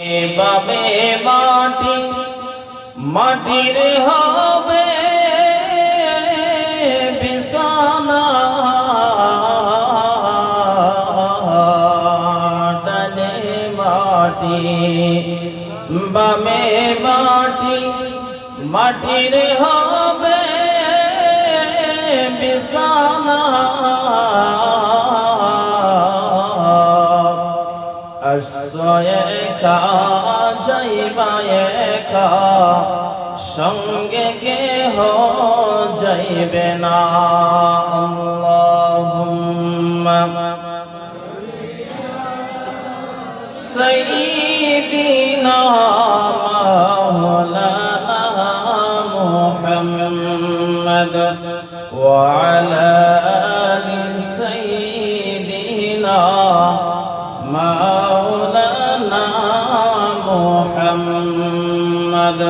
বাবে মাটি মাটির হবে বিছানা ডালে মাটি বামে মাটি মাটির হবে বিছানা যাইবা একা সঙ্গে কেহ যাইবে না। মোহাম্মদ,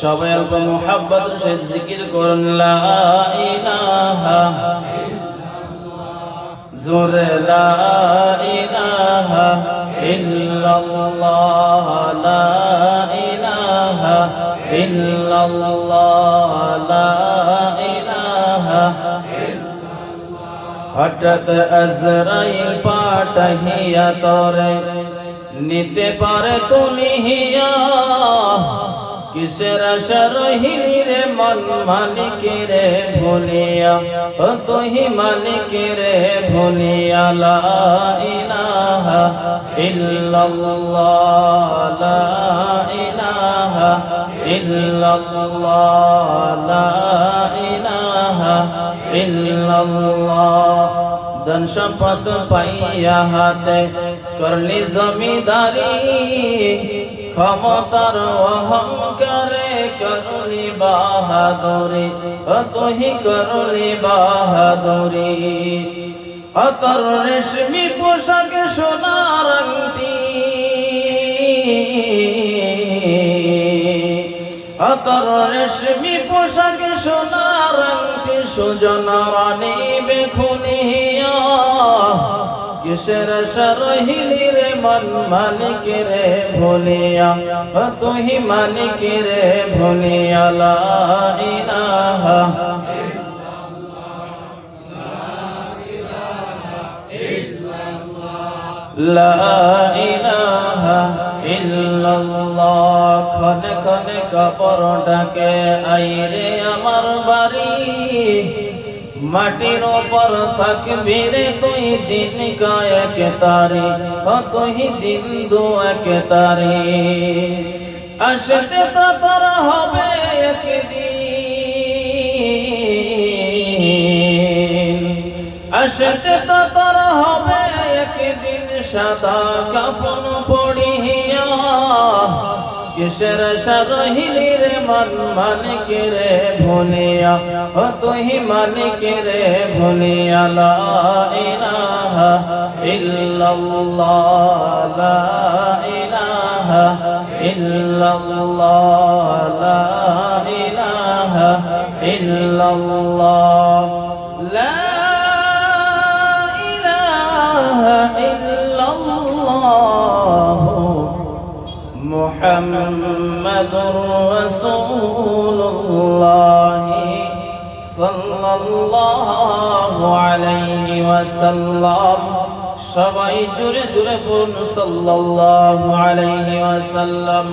সবাই অল্প মোহাব্বত, সে জিকির করুন, লা ইলাহা জোরে, লা ইলাহা ইল্লাল্লাহ, লা ইলাহা ইল্লাল্লাহ, লা ইলাহা হঠাৎ আজরাইল পাঠাইয়া তরে নিতে পারে তুমি হিয়া কিসের রহিলি রে মন মালিকে রে ভুলিয়া? ও তুহি মালিকে রে ভুলিয়া, লা ইলাহা ইল্লাল্লাহ, লা ইলাহা ইল্লাল্লাহ, লা ইলাহা ইল্লাল্লাহ। ধন সম্পদ পাইয়া হাতে করলি জমিদারি, ক্ষমতার অহংকারে করলি বাহাদুরি তুহি করলি বাহাদুরি। অতর রেশমি পোশাক সোনার আংটি। অতর রেশমি পোশাক সোনার আংটি, সুজন রানী বেখুনিয়া কিসের সরহিলি রে মন মালিক রে ভুলিয়া? ও তুহি মালিক রে ভুলিয়া, লা ইলাহা লা ইলাহা ইল্লাল্লাহ। খনে খনে কবর ডাকে, আইরে আমার বাড়ি। মাটির ওপর থাকবি রে তুই দিন কয়েক তারি, ও তুই দিন দু এক তারি। আসতে তো হবে একদিন। আসতে তো হবে একদিন সাদা কাপন কিসের সাদহিলি রে মন মানিক রে ভুলিয়া? ও তুহি মানিক রে ভুলিয়া লা ইলাহা ইল্লাল্লাহ, লা ইলাহা ইল্লাল্লাহ, লা ইলাহা ইল্লাল্লাহ। محمد رسول الله صلى الله عليه وسلم সবাই জুড়ে জুড়ে বলুন সাল্লাল্লাহু আলাইহি ওয়াসাল্লাম